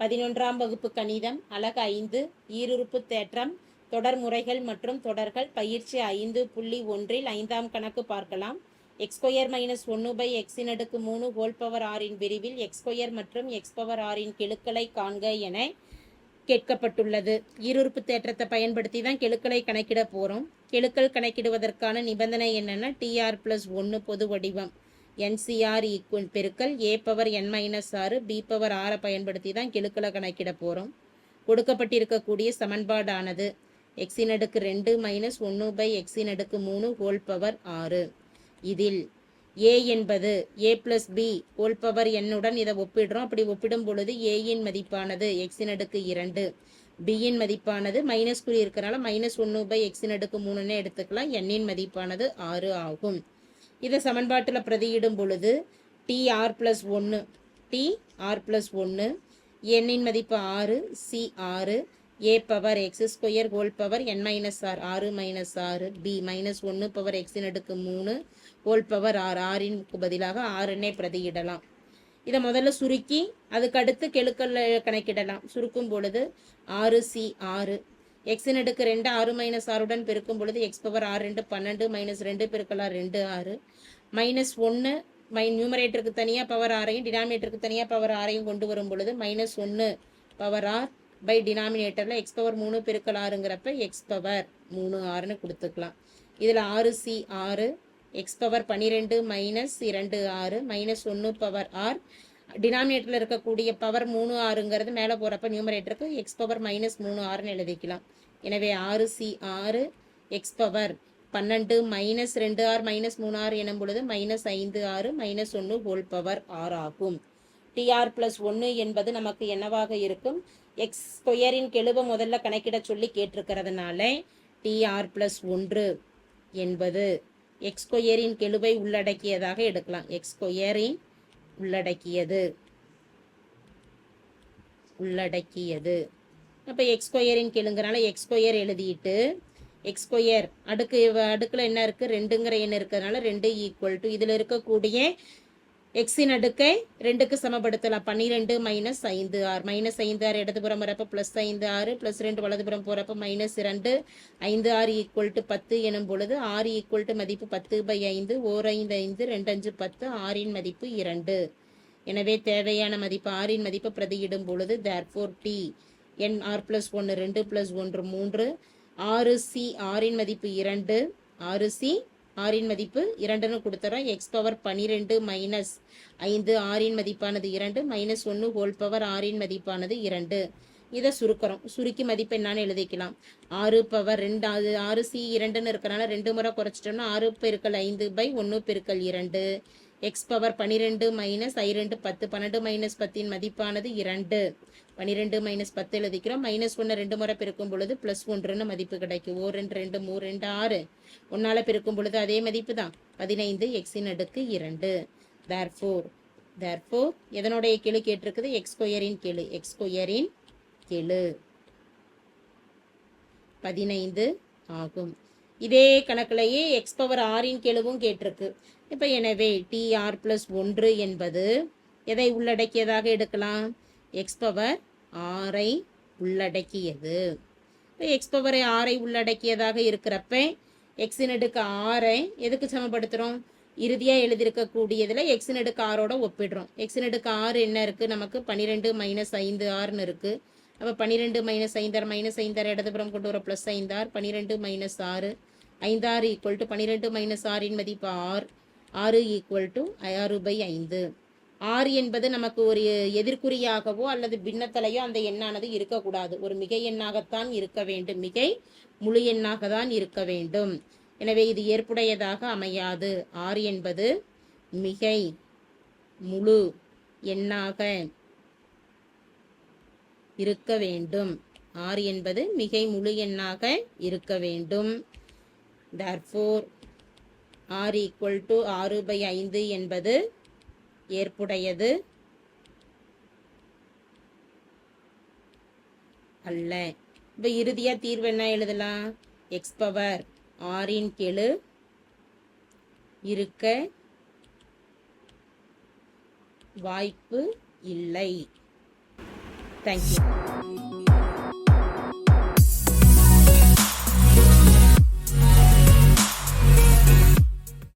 பதினொன்றாம் வகுப்பு கணிதம் அலகு ஐந்து ஈருறுப்பு தேற்றம் தொடர் முறைகள் மற்றும் தொடர்கள் பயிற்சி ஐந்து புள்ளி ஒன்றில் ஐந்தாம் கணக்கு பார்க்கலாம். எக்ஸ்கொயர் மைனஸ் ஒன்று பை எக்ஸின் அடுக்கு மூணு ஹோல் பவர் ஆறின் விரிவில் எக்ஸ்கொயர் மற்றும் எக்ஸ் பவர் ஆறின் கெழுக்களை காண்க என கேட்கப்பட்டுள்ளது. ஈருறுப்பு தேற்றத்தை பயன்படுத்தி தான் கெழுக்களை கணக்கிட போகிறோம் கெழுக்கள் கணக்கிடுவதற்கான நிபந்தனை என்னென்னா டிஆர் ப்ளஸ் ஒன்று பொது வடிவம். என்சிஆர் ஈக்குவல் பெருக்கல் ஏ பவர் என் மைனஸ் ஆறு பி பவர் ஆரை பயன்படுத்தி தான் கெழுக்களை கணக்கிட போகிறோம் கொடுக்கப்பட்டிருக்கக்கூடிய சமன்பாடானது எக்ஸின் அடுக்கு ரெண்டு மைனஸ் ஒன்று பை எக்ஸின் அடுக்கு மூணு ஹோல் பவர் ஆறு இதில் ஏ என்பது A plus B whole power என்னுடன் இதை ஒப்பிடுறோம். அப்படி ஒப்பிடும் பொழுது ஏயின் மதிப்பானது எக்ஸின் அடுக்கு இரண்டு பியின் மதிப்பானது மைனஸ் குறி இருக்கிறனால மைனஸ் ஒன்று பை எக்ஸின் அடுக்கு மூணுன்னு எடுத்துக்கலாம். எண்ணின் மதிப்பானது ஆறு ஆகும். இதை சமன்பாட்டில் பிரதியிடும் பொழுது டி ஆர் ப்ளஸ் ஒன்று டி ஆர் ப்ளஸ் ஒன்று எண்ணின் மதிப்பு ஆறு சி ஆறு A power X square whole power N minus R ஆறு மைனஸ் ஆறு பி மைனஸ் ஒன்று பவர் எக்ஸின் அடுக்கு மூணு ஹோல் பவர் ஆறு ஆறின் பதிலாக ஆறுன்னே பிரதியிடலாம். இதை முதல்ல சுருக்கி அதுக்கு அடுத்து கெழுக்கல்ல கணக்கிடலாம். சுருக்கும் பொழுது ஆறு சி ஆறு எக்ஸின் அடுக்கு ரெண்டு ஆறு மைனஸ் ஆறுடன் பெருக்கும் பொழுது எக்ஸ் பவர் ஆறு ரெண்டு பன்னெண்டு மைனஸ் ரெண்டு பெருக்கலாம் ரெண்டு ஆறு. மைனஸ் ஒன்று மை நியூமரேட்டருக்கு தனியாக பவர் ஆறையும் டினாமினேட்டருக்கு தனியாக பவர் ஆறையும் கொண்டு வரும் பொழுது மைனஸ் ஒன்று பவர் ஆர் பை டினாமினேட்டரில் எக்ஸ் பவர் மூணு பெருக்கல் ஆறுங்கிறப்ப எக்ஸ் பவர் மூணு ஆறுன்னு கொடுத்துக்கலாம். இதில் ஆறு சி ஆறு எக்ஸ் பவர் பன்னிரெண்டு மைனஸ் இரண்டு ஆறு மைனஸ் ஒன்று பவர் ஆர் டினாமினேட்டரில் இருக்கக்கூடிய பவர் மூணு ஆறுங்கிறது மேலே போகிறப்ப நியூமரேட்டருக்கு எக்ஸ் பவர் மைனஸ் மூணு ஆறுன்னு எழுதிக்கலாம். எனவே ஆறு சி ஆறு எக்ஸ் பவர் பன்னெண்டு மைனஸ் ரெண்டு ஆறு மைனஸ் மூணு ஆறு எனும் பொழுது மைனஸ் ஐந்து ஆறு மைனஸ் ஒன்று ஹோல் பவர் ஆறு ஆகும். டிஆர் பிளஸ் ஒன்று என்பது நமக்கு என்னவாக இருக்கும்? எக்ஸ் ஸ்கொயரின் கெழுவை முதல்ல கணக்கிட சொல்லி கேட்டிருக்கிறதுனால டிஆர் பிளஸ் ஒன்று என்பது எக்ஸ் ஸ்கொயரின் கெழுவை உள்ளடக்கியதாக எடுக்கலாம். எக்ஸ் ஸ்கொயரின் உள்ளடக்கியது. உள்ளடக்கியது. அப்போ எக்ஸ்கொயரின் ஸ்கொயரின் எக்ஸ்கொயர் எழுதிட்டு எக்ஸ்கொயர் அடுக்கு அடுக்கில் என்ன இருக்குது ரெண்டுங்கிற எண் இருக்கிறதுனால ரெண்டு ஈக்குவல் டு இதில் இருக்கக்கூடிய எக்ஸின் அடுக்கை ரெண்டுக்கு சமப்படுத்தலாம். பன்னிரெண்டு மைனஸ் ஐந்து ஆறு. மைனஸ் ஐந்து ஆறு இடதுபுறம் வரப்போ ப்ளஸ் ஐந்து ஆறு ப்ளஸ் ரெண்டு வலதுபுறம் போகிறப்ப மைனஸ் இரண்டு. ஐந்து ஆறு ஈக்குவல் டு பத்து எனும் பொழுது ஆறு ஈக்குவல் டு மதிப்பு பத்து பை ஐந்து ஓர் ஐந்து ஐந்து ரெண்டு அஞ்சு பத்து ஆறின் மதிப்பு இரண்டு. எனவே தேவையான மதிப்பு ஆறின் மதிப்பு பிரதியிடும் பொழுது therefore T N R plus ஒன்று ரெண்டு ப்ளஸ் ஒன்று மூன்று. ஆறு சி ஆறின் மதிப்பு இரண்டு. ஆறு சி ஆறின் மதிப்பு இரண்டுன்னு கொடுத்துறோம் எக்ஸ் பவர் பன்னிரெண்டு மைனஸ் ஐந்து ஆறின் மதிப்பானது இரண்டு மைனஸ் ஒன்று ஹோல் பவர் ஆறின் மதிப்பானது இரண்டு. இதை சுருக்கிறோம். சுருக்கி மதிப்பு என்னான்னு எழுதிக்கலாம். ஆறு பவர் ரெண்டு அது ஆறு சி இரண்டுன்னு இருக்கிறனால ரெண்டு முறை குறைச்சிட்டோம்னா ஆறு பெருக்கல் ஐந்து பை ஒன்று பெருக்கல் இரண்டு. எக்ஸ் பவர் பன்னிரெண்டு மைனஸ் ஐ ரெண்டு பத்து பன்னெண்டு மைனஸ் பத்தின் மதிப்பானது இரண்டு. பன்னிரெண்டு மைனஸ் பத்து எழுதிக்கிறோம். மைனஸ் ஒன்று ரெண்டு முறை பெருக்கும் பொழுது ப்ளஸ் ஒன்றுன்னு மதிப்பு கிடைக்கும். ஓ ரெண்டு ரெண்டு மூ ரெண்டு ஆறு. ஒன்றால் பெருக்கும் பொழுது அதே மதிப்பு தான் பதினைந்து எக்ஸின் அடுக்கு இரண்டு. தேர் ஃபோர் தேர் ஃபோர் எதனுடைய கெழு கேட்டிருக்குது? எக்ஸ்கொயரின் கெழு. எக்ஸ்கொயரின் கெழு. பதினைந்து ஆகும். இதே கணக்கிலேயே எக்ஸ் பவர் ஆறின் கெழுவும் கேட்டிருக்கு. இப்போ எனவே டிஆர் ப்ளஸ் ஒன்று என்பது எதை உள்ளடக்கியதாக எடுக்கலாம்? எக்ஸ் பவர் ஆரை உள்ளடக்கியது. இப்போ எக்ஸ் பவர் ஆரை உள்ளடக்கியதாக இருக்கிறப்ப எக்ஸின் எடுக்க ஆரை எதுக்கு சமப்படுத்துகிறோம் இறுதியாக எழுதியிருக்கக்கூடியதில் எக்ஸின் எடுக்க ஆரோட ஒப்பிடுறோம். எக்ஸின் எடுக்க ஆறு என்ன இருக்குது நமக்கு பன்னிரெண்டு மைனஸ் ஐந்து ஆறுன்னு இருக்குது அப்போ பன்னிரெண்டு மைனஸ் ஐந்தாறு மைனஸ் ஐந்தாறு இடதுபுறம் கொண்டு வர ப்ளஸ் ஐந்தாறு பன்னிரெண்டு மைனஸ் ஆறு ஐந்தாறு ஈக்குவல் டு பன்னிரெண்டு மைனஸ் ஆறின் மதிப்பு ஆறு ஆறு ஈக்குவல் டு ஆறு பை ஐந்து. ஆறு என்பது நமக்கு ஒரு எதிர்குறியாகவோ அல்லது பின்னத்தலையோ அந்த எண்ணானது இருக்கக்கூடாது. ஒரு மிகை எண்ணாகத்தான் இருக்க வேண்டும். மிகை முழு எண்ணாக தான் இருக்க வேண்டும். எனவே இது ஏற்புடையதாக அமையாது. ஆறு என்பது மிகை முழு எண்ணாக இருக்க வேண்டும். ஆறு என்பது மிகை முழு எண்ணாக இருக்க வேண்டும். Therefore ஆர் ஈக்குவல் டு ஆறு பை ஐந்து என்பது ஏற்புடையது அல்ல. இப்போ இறுதியாக தீர்வு என்ன எழுதலாம்? எக்ஸ் பவர் ஆறின் கெழு இருக்க வாய்ப்பு இல்லை. தேங்க்யூ